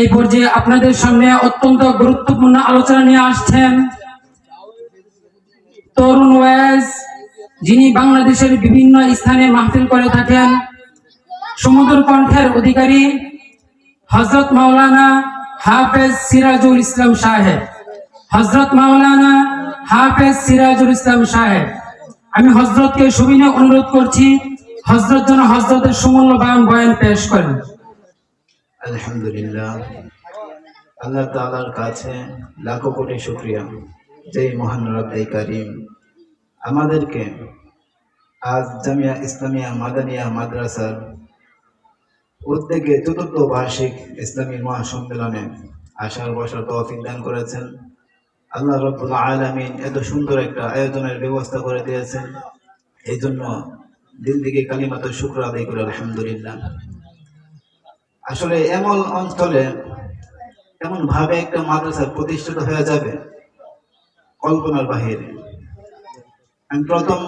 এই পর্যায়ে আপনাদের সামনে অত্যন্ত গুরুত্বপূর্ণ আলোচনা নিয়ে আসছেন তরুণ ওয়াইজ যিনি বাংলাদেশের বিভিন্ন স্থানে মাহফিল করে থাকেন, সমুদ্র কণ্ঠের অধিকারী হজরত মাওলানা হাফেজ সিরাজুল ইসলাম সাহেব। হজরত মাওলানা হাফেজ সিরাজুল ইসলাম সাহেব। আমি হজরতকে সুবিনয় অনুরোধ করছি হজরত যেন হজরতের সুমূল্য বয়ান বয়ান পেশ করেন। আলহামদুলিল্লাহ। আল্লাহ তাআলার কাছে লাখো কোটি শুক্রিয়া। যে মহান কারিম আমাদেরকে আজ জামিয়া ইসলামিয়া মাদানিয়া মাদ্রাসার উদ্যোগে চতুর্থ বার্ষিক ইসলামী মহাসম্মেলনে আসার বসার তৌফিক দান করেছেন। আল্লাহ রব্বুল আলামিন এত সুন্দর একটা আয়োজনের ব্যবস্থা করে দিয়েছেন। এই জন্য দিল থেকে কালিমাত শুক্র আদায় করে, আলহামদুলিল্লাহ। আসলে এমন অঞ্চলে এমন ভাবে একটা মাদ্রাসা প্রতিষ্ঠিত হয়ে যাবে কল্পনার বাহিরে। আমি প্রথম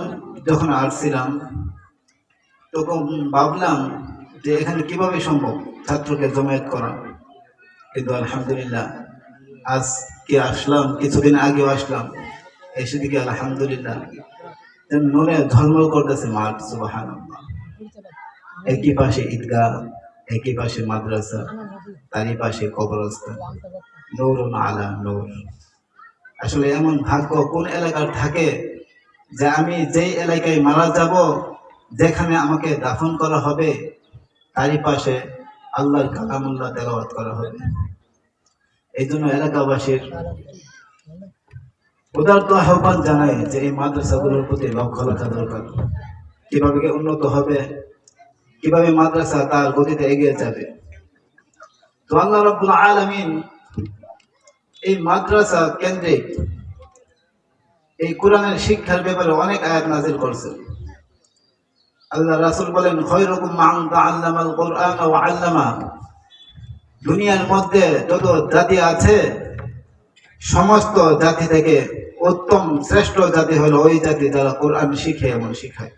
যখন আসছিলাম, তখন ভাবলাম যে এখানে কীভাবে সম্ভব ছাত্রকে জমায়েত করা। কিন্তু আলহামদুলিল্লাহ, আজকে আসলাম, কিছুদিন আগেও আসলাম, এসে দিকে আলহামদুলিল্লাহ নূরে ঝলমল করতেছে মাঠ সুবাহান একই পাশে ঈদগাহ একই পাশে মাদ্রাসা তারই পাশে কবরস্থান। নৌরুন আলা নূর। আসলে এমন ভাগ্য কোন এলাকার থাকে যে আমি যেই এলাকায় মারা যাব যেখানে আমাকে দাফন করা হবে তারই পাশে আল্লাহর কালামুল্লাহ তেলাওয়াত করা হবে। এই জন্য এলাকাবাসীর উদারত আহ্বান জানাই যে এই মাদ্রাসাগুলোর প্রতি লক্ষ্য রাখা দরকার। কীভাবে উন্নত হবে? কীভাবে মাদ্রাসা তার গতিতে এগিয়ে যাবে? তো আল্লাহ রব্বুল আলামিন এই মাদ্রাসা কেন্দ্রিক এই কোরআনের শিক্ষার ব্যাপারে অনেক আয়াত নাজির করছেন। আল্লাহ রাসুল বলেন কোরআন ওয়া আল্লামা। দুনিয়ার মধ্যে যত জাতি আছে, সমস্ত জাতি থেকে উত্তম শ্রেষ্ঠ জাতি হলো ওই জাতি যারা কোরআন শিখে এবং শিখায়।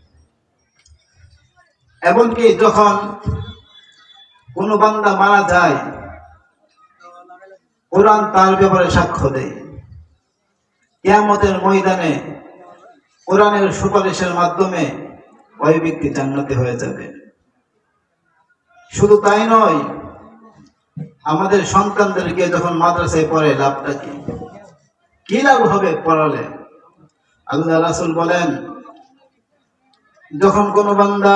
এমনকি যখন কোন বান্দা মারা যায়, কোরআন তার ব্যাপারে সাক্ষ্য দেয়। কেয়ামতের ময়দানে কোরআনের সুপারিশের মাধ্যমে ওই ব্যক্তি জান্নাতি হয়ে যাবে। শুধু তাই নয়, আমাদের সন্তানদেরকে যখন মাদ্রাসায় পড়ে, লাভটা কি? কি লাভ হবে পড়ালে? আল্লাহ রাসুল বলেন, যখন কোনো বান্দা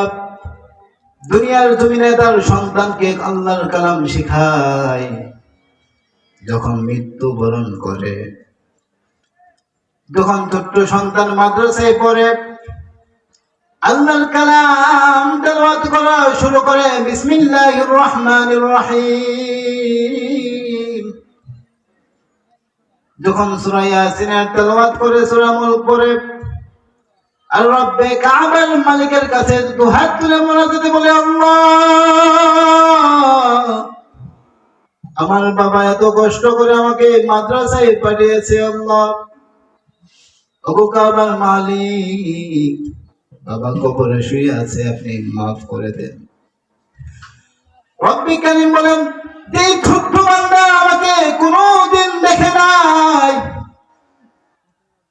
দুনিয়ার জমিনে তার সন্তানকে আল্লাহর কালাম শিখায়। যখন মৃত্যু বরণ করে, যখন ছোট্ট সন্তান মাদ্রাসায় পড়ে, আল্লাহর কালাম তেলাওয়াত করা শুরু করে, বিসমিল্লাহির রহমানির রহিম। যখন সূরা ইয়াসিনের তেলাওয়াত করে, সূরা মুলক পড়ে রব্বে মালিকের কাছে তুলে মোনাজাতে বলে, আল্লাহ, আমার বাবা এত কষ্ট করে আমাকে মাদ্রাসায় পাঠিয়েছে, আল্লাহ। ওগো কাবার মালিক, বাবা কবরে শুয়ে আছে, আপনি মাফ করে দেন। রব্বি বলেন এই ছোট্ট বান্দা, আমাকে কোনোদিন দেখে নাই।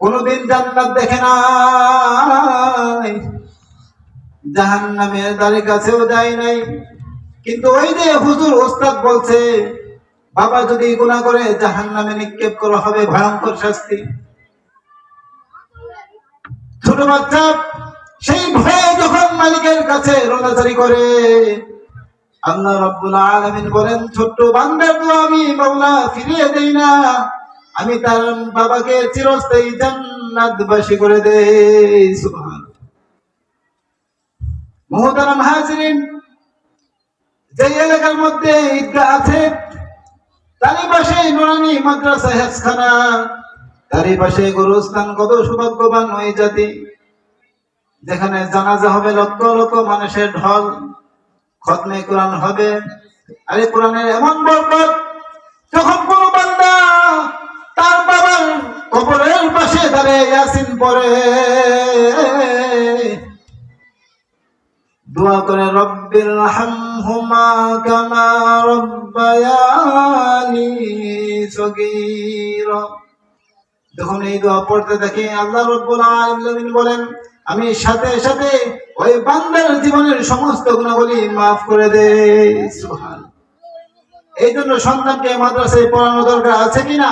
কোনোদিন জান্নাত দেখে নাই। জাহান্নামের দ্বারে কাছেও যায় নাই। কিন্তু ওই যে হুজুর ওস্তাদ বলছে, বাবা যদি গুনাহ করে জাহান্নামে নিক্ষেপ করা হবে, ভয়ঙ্কর শাস্তি। ছোট বাচ্চা, সেই ভয়ে যখন মালিকের কাছে রোনাজারি করে, আল্লাহ রাব্বুল আলামিন বলেন, ছোট্ট বান্দার তো আমি মাওলা ফিরিয়ে দেই না। আমি তার বাবাকে চিরস্থায়ী জান্নাতবাসী করে দেই সুবহান মুহতারাম হাজিরিন যে এলাকার মধ্যে ঈদগাহ আছে, তারই পাশে নুরানি মাদ্রাসা হেফখানা তারই পাশে গুরুস্থান কত সৌভাগ্যবান ওই জাতি, যেখানে জানাজা হবে লক্ষ লক্ষ মানুষের ঢল খতমে কোরআন হবে, আরে কোরআনের এমন বরকত, যখন কোন তার বাবা কবরের পাশে দাঁড়িয়ে আসিন পরে দোয়া করে রব্বির হামহুমা কামা রব্বায়ানি সগীরা। যখন এই দোয়া পড়তে দেখে আল্লাহ রব্বুল আলামিন বলেন, আমি সাথে সাথে ওই বান্দার জীবনের সমস্ত গুণাবলী মাফ করে দে। সুবহান এই জন্য সন্তানকে মাদ্রাসায় পড়ানো দরকার আছে কিনা?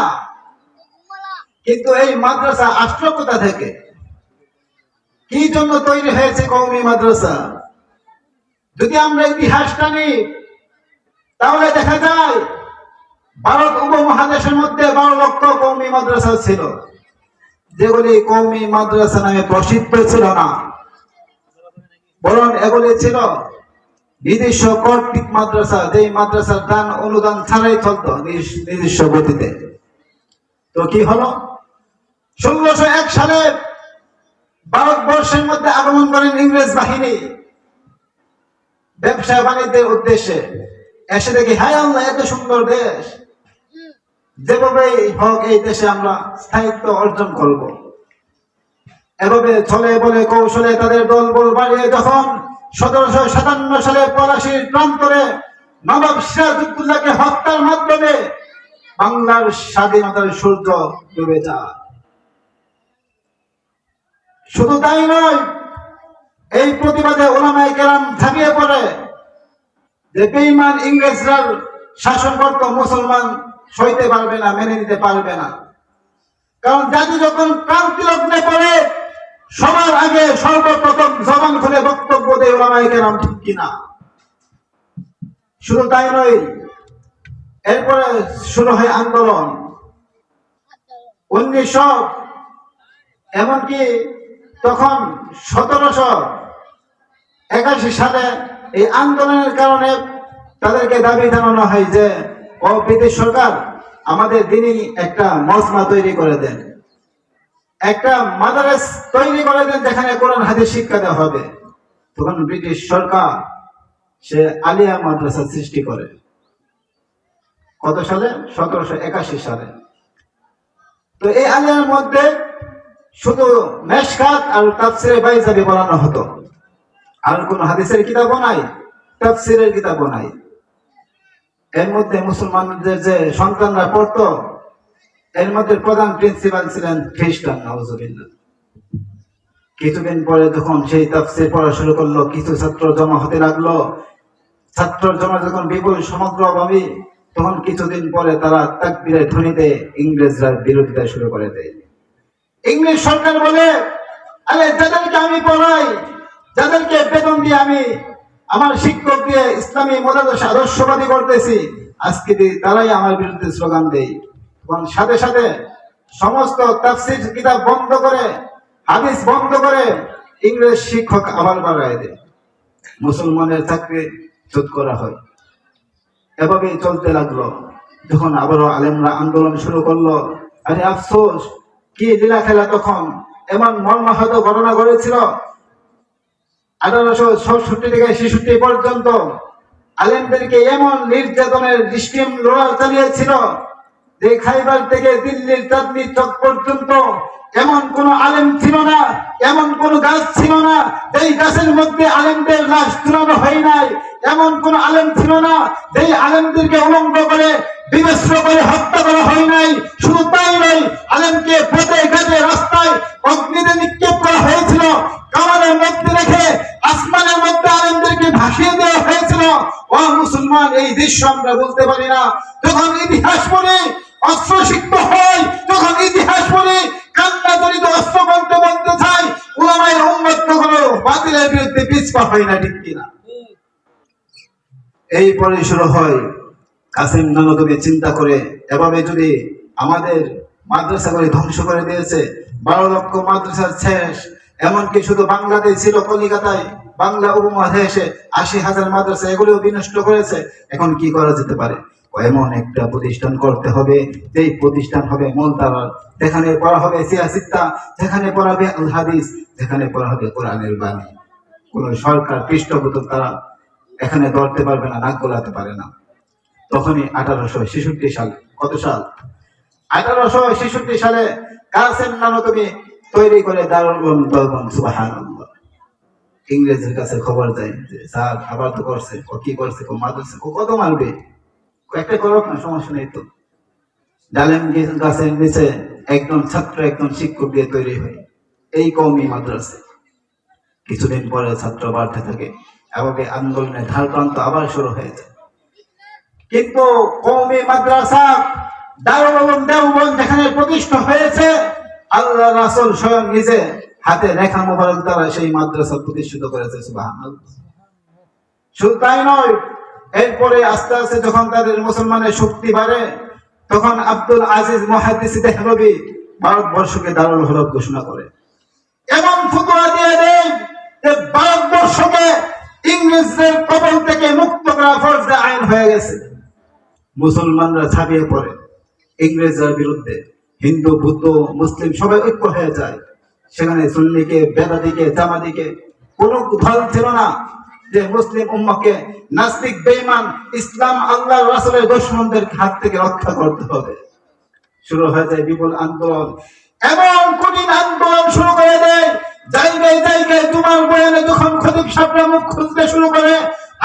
কিন্তু এই মাদ্রাসা আসলো কোথা থেকে কি জন্য তৈরি হয়েছে কৌমি মাদ্রাসা? যদি আমরা ইতিহাসটা নিই তাহলে দেখা যায় ভারত উপমহাদেশের মধ্যে বারো লক্ষ কৌমি মাদ্রাসা ছিল, যেগুলি কৌমি মাদ্রাসা নামে প্রসিদ্ধ ছিল না। বরং এগুলি ছিল নিজস্ব কর্তৃক মাদ্রাসা, যেই মাদ্রাসার দান অনুদান ছাড়াই চলত নিজ- নিজস্ব গতিতে। তো কি হলো? ষোলোশো এক সালে ভারতবর্ষের মধ্যে আগমন করেন ইংরেজ বাহিনী। ব্যবসা বাণিজ্যের উদ্দেশ্যে। এসে দেখি, হায় আল্লাহ, এত সুন্দর দেশ। যেভাবেই হোক, এই দেশে আমরা স্থায়িত্ব অর্জন করব। এভাবে ছলে বলে কৌশলে তাদের দল বল বাড়িয়ে যখন সতেরোশো সাতান্ন সালে পলাশির প্রান্তরে নবাব সিরাজুদ্দৌলাকে হত্যার মাধ্যমে বাংলার স্বাধীনতার সূর্য ডুবে যায়। শুধু তাই নয়, এই প্রতিবাদে ওলামাই কেরাম ঝাঁপিয়ে পড়ে যে বেইমান ইংরেজরা শাসন করত মুসলমান সইতে পারবে না, মেনে নিতে পারবে না। কারণ জাতি যখন ক্রান্তি লগ্নে পড়ে, সবার আগে সর্বপ্রথম জবান খুলে বক্তব্য দেয় ওলামাই কেরাম, ঠিক কিনা? শুধু তাই নয়, এরপরে শুরু হয় আন্দোলন। উনিশশো, এমনকি তখন সতেরোশো একাশি সালে এই আন্দোলনের কারণে তাদেরকে দাবি জানানো হয় যে, ও ব্রিটিশ সরকার, আমাদের দিনই একটা মজমা তৈরি করে দেন। একটা মাদারেস তৈরি করে দেন যেখানে কোরআন, হাদিস শিক্ষা দেওয়া হবে। তখন ব্রিটিশ সরকার সে আলিয়া মাদ্রাসা সৃষ্টি করে। কত সালে? সতেরোশো একাশি সালে। তো এই আলিয়ার মধ্যে শুধু মেশকাত আর তাফসিরে বাইজাবি পড়ানো হতো। আর কোন হাদিসের কিতাবও নাই, তাফসিরের কিতাবও নাই। এর মধ্যে মুসলমানদের যে সন্তানরা পড়তো, এর মধ্যে প্রধান প্রিন্সিপাল ছিলেন খ্রিস্টান নওয়াজুবিল্লাহ কিছুদিন পরে যখন সেই তাফসির পড়া শুরু করল, কিছু ছাত্র জমা হতে লাগল। ছাত্র জমা যখন বিপুল সমগ্রভাবে তখন কিছুদিন পরে তারা তাকবীরের ধ্বনিতে ইংরেজরা বিরোধিতা শুরু করে দেয়। ইংরেজ সরকার বলে, আরে যাদেরকে আমি পড়াই, যাদেরকে বেতন দিয়ে আমি আমার শিক্ষক দিয়ে ইসলামী মতাদর্শ আদর্শবাদী করতেছি, আজকে তারাই আমার বিরুদ্ধে স্লোগান দেয়। এবং সাথে সাথে সমস্ত তাফসির কিতাব বন্ধ করে, হাদিস বন্ধ করে ইংরেজ শিক্ষক আবার বাড়ায় দেয়। মুসলমানের চাকরি চুত করা হয়। এভাবেই চলতে লাগল। যখন আবারও আলেমরা আন্দোলন শুরু করল, আরে আফসোস কি লীলা খেলা তখন? এমন মর্মাহত ঘটনা ঘটেছিল? আঠারোশো ছষট্টি থেকে ছেষট্টি পর্যন্ত আলেমদেরকে এমন নির্যাতনের ডিস্টিম লড়াই চালিয়েছিল যে খাইবার থেকে দিল্লির চাঁদনি চক পর্যন্ত এমন কোন আলেম ছিল না, এমন কোন গাছ ছিল না, যেই গাছের মধ্যে আলেমদের লাশ তুলানো হয় নাই, এমন কোন আলেম ছিল না, যেই আলেমদেরকে উলঙ্গ করে বিবেশ্র করে হত্যা করা হয় নাই, শুধু তাই নয়, আলেমকে পথে ঘাটে রাস্তায় অগ্নিতে নিক্ষেপ করা হয়েছিল। কামানের মধ্যে রেখে আসমানের মধ্যে আলেমদেরকে ভাসিয়ে দেওয়া হয়েছিল। ও মুসলমান, এই দৃশ্য আমরা বলতে পারি না। যখন ইতিহাস পড়ে, অস্ত্র শিক্ত হয়, যখন ইতিহাস পড়ে কান্না জড়িত অস্ত্র বলতে বলতে চাই ওলামায় উন্মত কখনো বাতিলের বিরুদ্ধে পিছপা হয় না, ঠিক কিনা? এই পরে শুরু হয়। কাসিম নানদকে চিন্তা করে এভাবে যদি আমাদের মাদ্রাসাগুলি ধ্বংস করে দিয়েছে, বারো লক্ষ মাদ্রাসা শেষ, এমনকি শুধু বাংলাদেশ ছিল কলিকাতায়, বাংলা উপমহাদেশে আশি হাজার মাদ্রাসা এগুলিও বিনষ্ট করেছে, এখন কি করা যেতে পারে? এমন একটা প্রতিষ্ঠান করতে হবে, যেই প্রতিষ্ঠান হবে মূলতারা, যেখানে পড়া হবে সিয়াসিত্তা যেখানে পড়াবে আল হাদিস, যেখানে পড়া হবে কোরআনের বাণী। কোন সরকার পৃষ্ঠপোষক তারা এখানে ধরতে পারবে না, নাক গলাতে পারে না। তখনই আঠারোশো ছেষট্টি সালে, কত সাল? আঠারোশো ছেষট্টি সালে কাসেম নানকমি তৈরি করে দারুল উলুম দেওবন্দ সুবহানাল্লাহ। ইংরেজের কাছে খবর যায় যে, স্যার, আবার তো করছে। ও কি করছে? ও মাদ্রাসা ও কত মারবে? একটা করক না, সমস্যা নেই তো। ডালেম গাছের নিচে একজন ছাত্র, একজন শিক্ষক দিয়ে তৈরি হয়। এই কমই মাদ্রাসা। কিছুদিন পরে ছাত্র বাড়তে থাকে। এবং আন্দোলনের ধার প্রান্ত আবার শুরু হয়েছে। কিন্তু কৌমি মাদ্রাসা দারুল উলুম দেওবন্দ যেখানে প্রতিষ্ঠা হয়েছে, আল্লাহ রাসূল স্বয়ং নিজে হাতে রেখা মোবারক দ্বারা সেই মাদ্রাসা প্রতিষ্ঠিত করেছে শুধু তাই নয়, এরপরে আস্তে আস্তে যখন তাদের মুসলমানের শক্তি বাড়ে, তখন আব্দুল আজিজ মহাদিস দেহলবি ভারতবর্ষকে দারুল হরফ ঘোষণা করে। এমন ফুতুয়া দিয়ে দেয় যে ভারতবর্ষকে ইংরেজদের কবল থেকে মুক্ত করা ফরজে আইন হয়ে গেছে। মুসলমানরা ছাপিয়ে পড়ে। ইংরেজদের বিরুদ্ধে হিন্দু, বুদ্ধ, মুসলিম সবাই ঐক্য হয়ে যায়। সেখানে সুন্নিকে, বেদাদিকে, জামাদিকে কোনো দল ছিল না যে মুসলিম উম্মাকে নাস্তিক, বেঈমান, ইসলাম, আল্লাহ, রাসূলের দুশমনদের হাত থেকে রক্ষা করতে হবে। শুরু হয়ে যায় বিপুল আন্দোলন। এমন কঠিন আন্দোলন শুরু করে দেয়, জায়গায় জায়গায় তোমার বয়ানে যখন খতিব সাহেবরা মুখ খুঁজতে শুরু করে,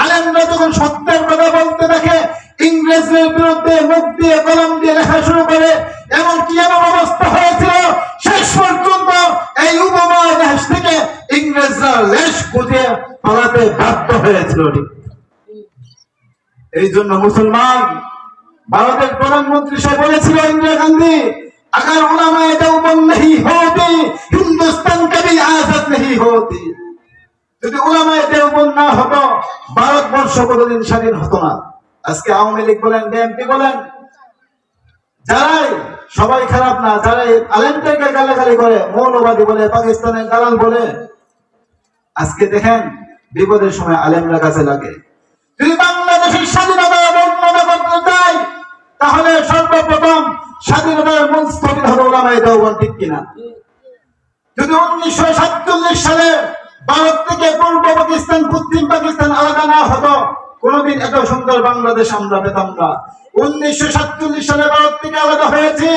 আলেমরা যখন সত্যের কথা বলতে দেখে ইংরেজদের বিরুদ্ধে মুখ দিয়ে কলম দিয়ে লেখা শুরু করে এমন কি এমন অবস্থা হয়েছিল, শেষ পর্যন্ত এই উপমহাদেশ থেকে ইংরেজরা লেশ খুঁজে পালাতে বাধ্য হয়েছিল। এই জন্য মুসলমান, ভারতের প্রধানমন্ত্রী সে বলেছিল, ইন্দিরা গান্ধী, আকার ওনামায় দেওবন্দ নেহি হতে, হিন্দুস্তান কবি আজাদ নেহি হতে। যদি ওলামায় দেওবন্দ না হতো, ভারতবর্ষ কতদিন স্বাধীন হতো না। আজকে আওয়ামী লীগ বলেন, বিএনপি বলেন, যারাই সবাই খারাপ না, যারাই আলেমদেরকে গালাগালি করে, মৌলবাদী বলে, পাকিস্তানের দালাল বলে, আজকে দেখেন বিপদের সময় আলেমরা কাছে লাগে। যদি বাংলাদেশের স্বাধীনতা বর্ণনা করতে চাই, তাহলে সর্বপ্রথম স্বাধীনতার মূল স্থপিত হবে ওলামায়ে দেওবন্দ, ঠিক কিনা? যদি উনিশশো সাতচল্লিশ সালে ভারত থেকে পূর্ব পাকিস্তান, পশ্চিম পাকিস্তান আলাদা না হতো কোনদিন এত সুন্দর বাংলাদেশ আমরা পেতাম না। উনিশশো সাতচল্লিশ সালে ভারত থেকে আলাদা হয়েছে,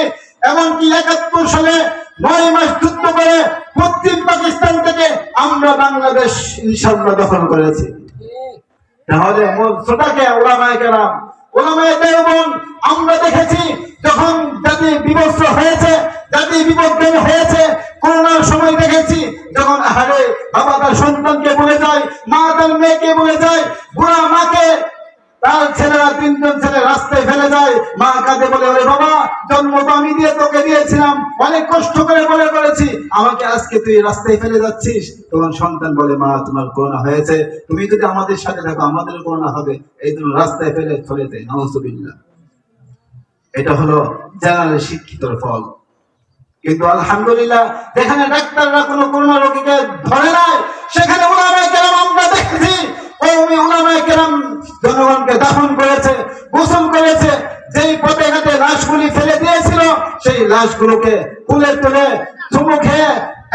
এমনকি একাত্তর সালে নয় মাস যুদ্ধ করে পশ্চিম পাকিস্তান থেকে আমরা বাংলাদেশ ইনশাল্লাহ দখল করেছি। তাহলে শ্রোতাকে, ওলামায় কেরাম, ওলামায় দেওবন্দ, আমরা দেখেছি যখন জাতি বিভস্ত হয়েছে জাতি বিপজ্জন হয়েছে বাবা তার সন্তানকে বলে যায়, মা তার মেয়েকে বলে যায়, বুড়া মাকে তার ছেলেরা তিনজন ছেলে রাস্তায় ফেলে যায়। মা কাঁদে বলে বাবা, জন্ম তো আমি দিয়ে তোকে দিয়েছিলাম। অনেক কষ্ট করে বলে করেছি। আমাকে আজকে তুই রাস্তায় ফেলে যাচ্ছিস। সন্তান বলে, মা, তোমার করোনা হয়েছে। তুমি যদি আমাদের সাথে থাকো আমাদের করোনা হবে। এই জন্য রাস্তায় ফেলে চলে দেয় নওয়াজুবিল্লাহ এটা হলো জেনারেল শিক্ষিতর ফল। কিন্তু আলহামদুলিল্লাহ, যেখানে ডাক্তাররা কোনো করোনা রোগীকে ধরে নাই, সেখানে উলামায়ে কেরাম আমরা দেখেছি। কওমি উলামায়ে কেরাম জনগণকে দাফন করেছে, গোসল করেছে, যেই পথে ঘাটে লাশগুলি ফেলে দিয়েছিল, সেই লাশগুলোকে তুলে তুলে চুমু খেয়ে,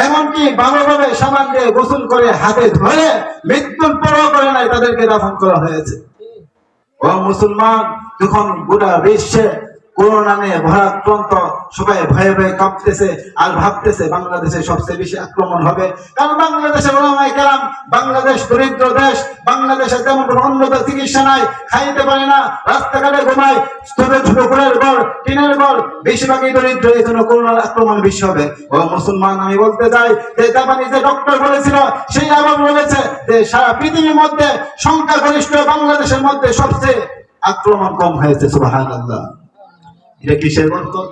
এমনকি ভালোভাবে সাবান দিয়ে গোসল করে হাতে ধরে মৃত্যুর পরও করে নাই, তাদেরকে দাফন করা হয়েছে। ও মুসলমান, যখন গোটা বিশ্বে করোনা নিয়ে ভয়াক্রান্ত সবাই ভয়ে ভয়ে কাঁপতেছে আর ভাবতেছে বাংলাদেশে সবচেয়ে বেশি আক্রমণ হবে। কারণ কেরাম, বাংলাদেশ দরিদ্র দেশ, বাংলাদেশে তেমন কোনো উন্নত চিকিৎসা নাই, খাইতে পারে না, রাস্তাঘাটে ঘুমায় ঘর, টিনের ঘর, বেশিরভাগই দরিদ্র, এই জন্য করোনার আক্রমণ বেশি হবে। ও মুসলমান, আমি বলতে চাই যে জাপানি যে ডক্টর বলেছিল, সেই আবার বলেছে যে সারা পৃথিবীর মধ্যে সংখ্যাগরিষ্ঠ বাংলাদেশের মধ্যে সবচেয়ে আক্রমণ কম হয়েছে সুবাহান আল্লাহ এটা কিসের বরকত?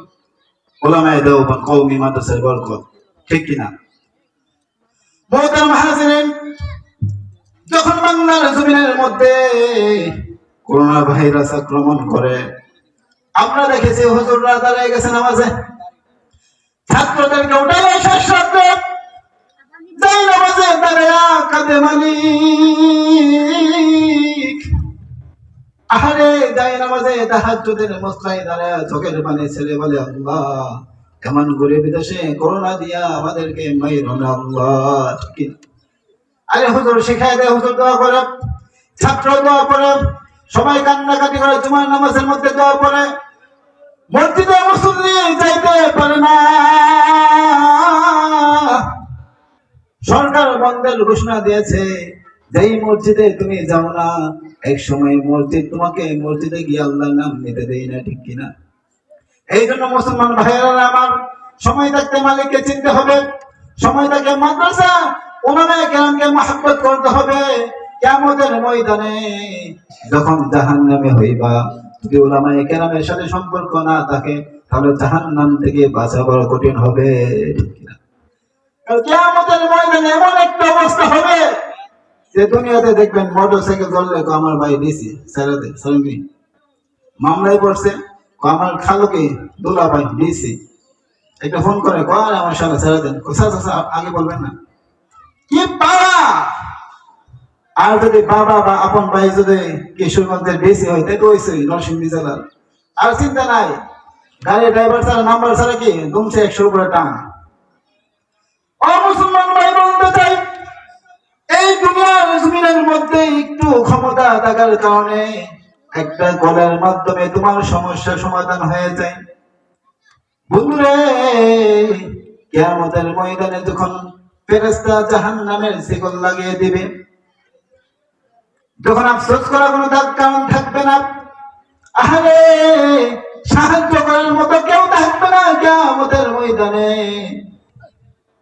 ওলামায়ে দেওবন্দ, কওমি মাদ্রাসার বরকত, ঠিক কিনা? যখন বাংলার জমিনের মধ্যে করোনা ভাইরাস আক্রমণ করে, আমরা দেখেছি হুজুররা দাঁড়িয়ে গেছে নামাজে। ছাত্রদেরকে উঠালে শেষ রাত্রে যাই নামাজে দাঁড়ায়া কাঁদে মালিক। নামাজে চোখের ছেলে বলে, আল্লাহ, কেমন করে বিদেশে করোনা দিয়া আমাদেরকে আল্লাহ আরে শিখাই দেয় হুজুর ছাত্র সবাই কান্নাকাটি করে নামাজের মধ্যে মসজিদে যাইতে পারে না। সরকার বন্ধের ঘোষণা দিয়েছে, যেই মসজিদে তুমি যাও না এক সময় মসজিদ, তোমাকে এই মসজিদে গিয়ে আল্লাহর নাম নিতে দেই না, ঠিক কিনা এই জন্য মুসলমান ভাইয়েরা, আমার সময় থাকতে মালিককে চিনতে হবে, সময় থাকতে মাদ্রাসা ওনারা মহাব্বত করতে হবে ময়দানে যখন জাহান নামে হইবা, যদি কেরামের সাথে সম্পর্ক না থাকে, তাহলে জাহান নাম থেকে বাঁচা কঠিন হবে, ঠিক কিনা? কেয়ামতের ময়দানে এমন একটা অবস্থা হবে দুনিয়াতে দেখবেন মোটর সাইকেল চললে কো আমার ভাই পড়ছে আমার খালুকে ভাই একটা ফোন করে আমার ছেড়ে দেন। আগে বলবেন না। কি পাওয়া আর যদি বাবা বা আপন ভাই যদি কিশোরগঞ্জের বেশি হয়, তাই তো হয়েছে জেলার। আর চিন্তা নাই গাড়ি ড্রাইভার ছাড়া নাম্বার ছাড়া কি, দুমছে একশোর উপরে টান। দুনিয়ার মধ্যে একটু ক্ষমতা থাকার কারণে একটা কলের মাধ্যমে তোমার সমস্যার সমাধান হয়ে যায় বন্ধুরে, কেয়ামতের ময়দানে যখন ফেরেস্তা জাহান নামের শিকল লাগিয়ে দিবে, যখন আফসোস করার কোনো তার কারণ থাকবে না, আহারে, সাহায্য করার মতো কেউ থাকবে না কেয়ামতের ময়দানে।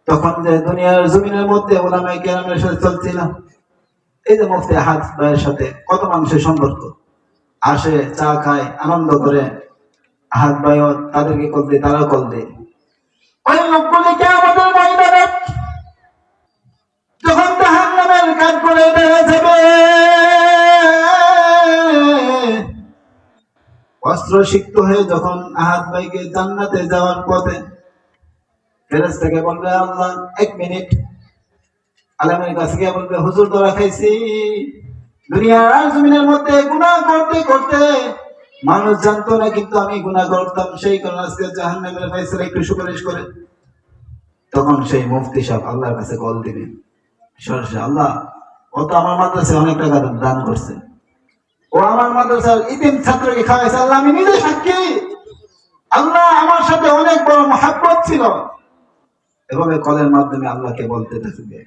তখন যে দুনিয়ার জমিনের মধ্যে ওলামাই কেরামের সাথে চলছিল এই যে মুফতি হাত ভাইয়ের সাথে কত মানুষের সম্পর্ক? আসে চা খায়, আনন্দ করে, হাত ভাইও তাদেরকে কল দেয় তারা কল কাজ করে অস্ত্র সিক্ত হয়ে যখন আহাত ভাইকে জান্নাতে যাওয়ার পথে ফেরেস থেকে বলবে, আল্লাহ, এক মিনিট। আলমের কাছে গিয়ে বলবে, হুজুর ধরা খাইছি। দুনিয়ার জমিনের মধ্যে গুণা করতে করতে মানুষ জানতো না, কিন্তু আমি গুণা করতাম। সেই কারণে আজকে জাহান নামের ফেসলে একটু সুপারিশ করে। তখন সেই মুফতি সাহেব আল্লাহর কাছে কল দিবে সরাসরি, আল্লাহ, ও তো আমার মাদ্রাসায় অনেক টাকা দান করছে। ও আমার মাদ্রাসার ইতিম ছাত্রকে খাওয়াইছে। আল্লাহ, আমি নিজে সাক্ষী। আল্লাহ আমার সাথে অনেক বড় মহাব্বত ছিল। এভাবে কলের মাধ্যমে আল্লাহকে বলতে থাকবে।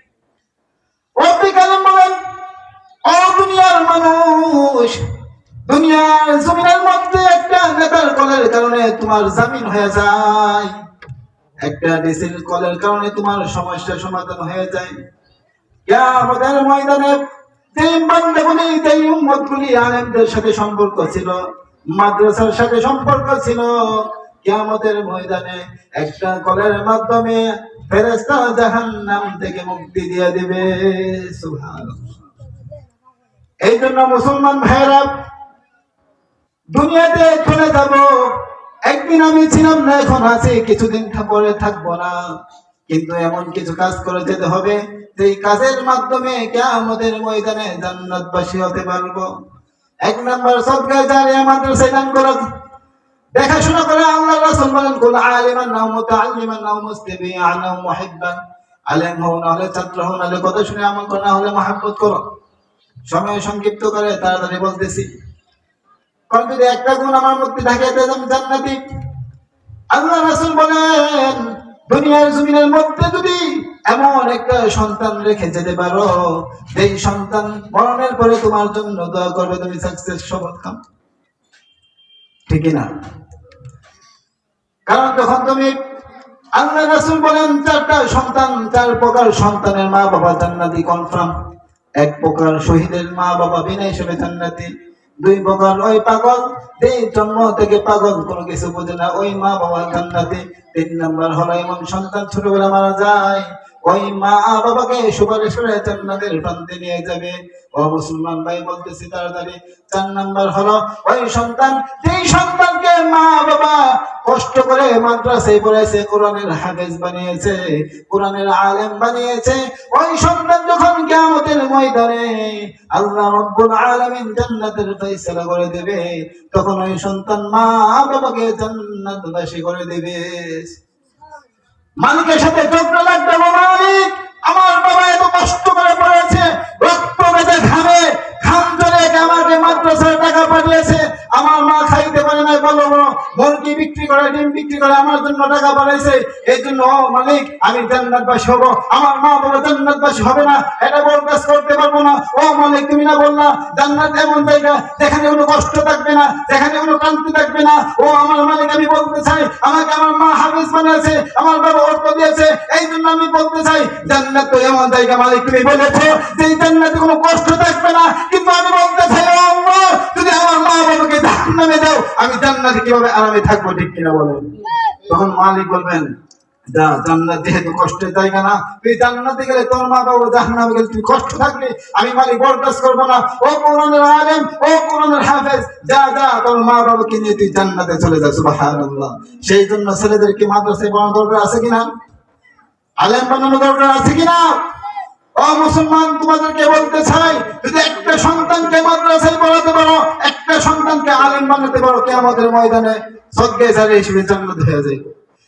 কালাম বলেন ও দুনিয়ার মানুষ, দুনিয়ার জমিনের মধ্যে একটা নেতার কলের কারণে তোমার জামিন হয়ে যায়। একটা ডিসির কলের কারণে তোমার সমস্যার সমাধান হয়ে যায়। আমাদের ময়দানে যে বান্দাগুলি যে উম্মতগুলি আলেমদের সাথে সম্পর্ক ছিল, মাদ্রাসার সাথে সম্পর্ক ছিল কিয়ামতের ময়দানে একটা কলের মাধ্যমে ফেরেশতা জাহান্নাম থেকে মুক্তি দিয়ে দিবে। সুবহানাল্লাহ। এই জন্য মুসলমান ভাইরা দুনিয়াতে চলে যাব। একদিন আমি ছিলাম না, এখন আছি, কিছুদিন পরে থাকব না। কিন্তু এমন কিছু কাজ করে যেতে হবে, যেই কাজের মাধ্যমে আমাদের ময়দানে জান্নাতবাসী হতে পারব। এক নম্বর সদকা জারিয়া মাদ্রাসায় দান করো দেখাশোনা করে রাসূল আলিমান নাও মুতাআল্লিমান নাও মুস্তাবিআন নাও মুহিব্বান। আলেম হও না হলে, ছাত্র হও না হলে, কথা শুনে আমল করো, না হলে করো। সময় সংক্ষিপ্ত করে তাড়াতাড়ি বলতেছি। একটা গুণ আমার মধ্যে আমি জান্নাতি। আল্লাহ রাসূল বলেন, দুনিয়ার জমিনের মধ্যে যদি এমন একটা সন্তান রেখে যেতে পারো এই সন্তান মরণের পরে তোমার জন্য দোয়া করবে, তুমি সাকসেস সফল কাম ঠিক না। কারণ যখন তুমি আল্লাহ রাসূল বলেন চারটা সন্তান চার প্রকার সন্তানের মা বাবা জান্নাতি কনফার্ম এক প্রকার শহীদের মা বাবা বিনা হিসেবে জান্নাতি, দুই প্রকার ওই পাগল এই জন্ম থেকে পাগল, কোনো কিছু বোঝে না, ওই মা বাবা জান্নাতি। তিন নম্বর হলো, এমন সন্তান ছোটবেলা মারা যায় করে হাফেজ বানিয়েছে, কোরআনের আলেম বানিয়েছে, ওই সন্তান যখন কিয়ামতের ময়দানে আল্লাহ রব্বুল আলামিন জান্নাতের করে দেবে, তখন ওই সন্তান মা বাবাকে জান্নাতবাসী করে দেবে। মালিকের সাথে ঝগড়া লাগবে আমার বাবা এত কষ্ট করে পড়েছে রক্ত বেঁধে ঘামে এই জন্য আমি যেখানে কোনো কষ্ট থাকবে না, যেখানে কোনো ক্লান্তি থাকবে না। ও আমার মালিক, আমি বলতে চাই, আমাকে আমার মা হাফিজ বানিয়েছে, আমার বাবা অর্থ দিয়েছে, এই জন্য আমি বলতে চাই, জান্নাত তো এমন জায়গা, মালিক, তুমি বলেছ যে জান্নাতে কোনো কষ্ট থাকবে না। কিন্তু আমি বলতে চাই যদি আমার মা বাবাকে জাহান্নামে দাও আমি জান্নাতে কীভাবে আরামে থাকব, ঠিক কিনা বলেন? তখন মালিক বলবেন জান্নাত যেহেতু কষ্টের জায়গা না, তুই জান্নাতে গেলে তোর মা বাবা জাহান্নামে গেলে তুই কষ্ট থাকলে আমি বরদাস্ত করব না। ও কোরআনের আলেম, ও কোরআনের হাফেজ, যা যা, তোর মা বাবাকে নিয়ে তুই জান্নাতে চলে যা, সুবহানাল্লাহ। সেই জন্য ছেলেদেরকে মাদ্রাসায় পড়ানো দরকার আছে কিনা? আলেম বানানো দরকার আছে কিনা? মুসলমান, তোমাদেরকে বলতে চাই, যদি একটা সন্তানকে মাদ্রাসায় পড়াতে পারো, একটা সন্তানকে আলেম বানাতে পারো কে আমাদের ময়দানে সদ্গে সারে হিসেবে জান্নাত হয়ে যায়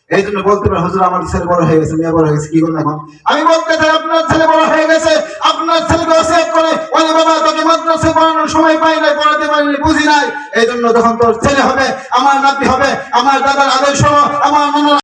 এই জন্য বলতে পারে, হুজুর, আমার ছেলে বড় হয়ে গেছে, মেয়ে বড় হয়ে গেছে, কি করব এখন? আমি বলতে চাই, আপনার ছেলে বড় হয়ে গেছে, আপনার ছেলেকে অসিয়ত করে ওই বাবা তোকে মাদ্রাসায় পড়ানোর সময় পাই নাই, পড়াতে পারিনি বুঝি নাই। এই জন্য যখন তোর ছেলে হবে, আমার নাতি হবে, আমার দাদার আদর্শ, আমার নানার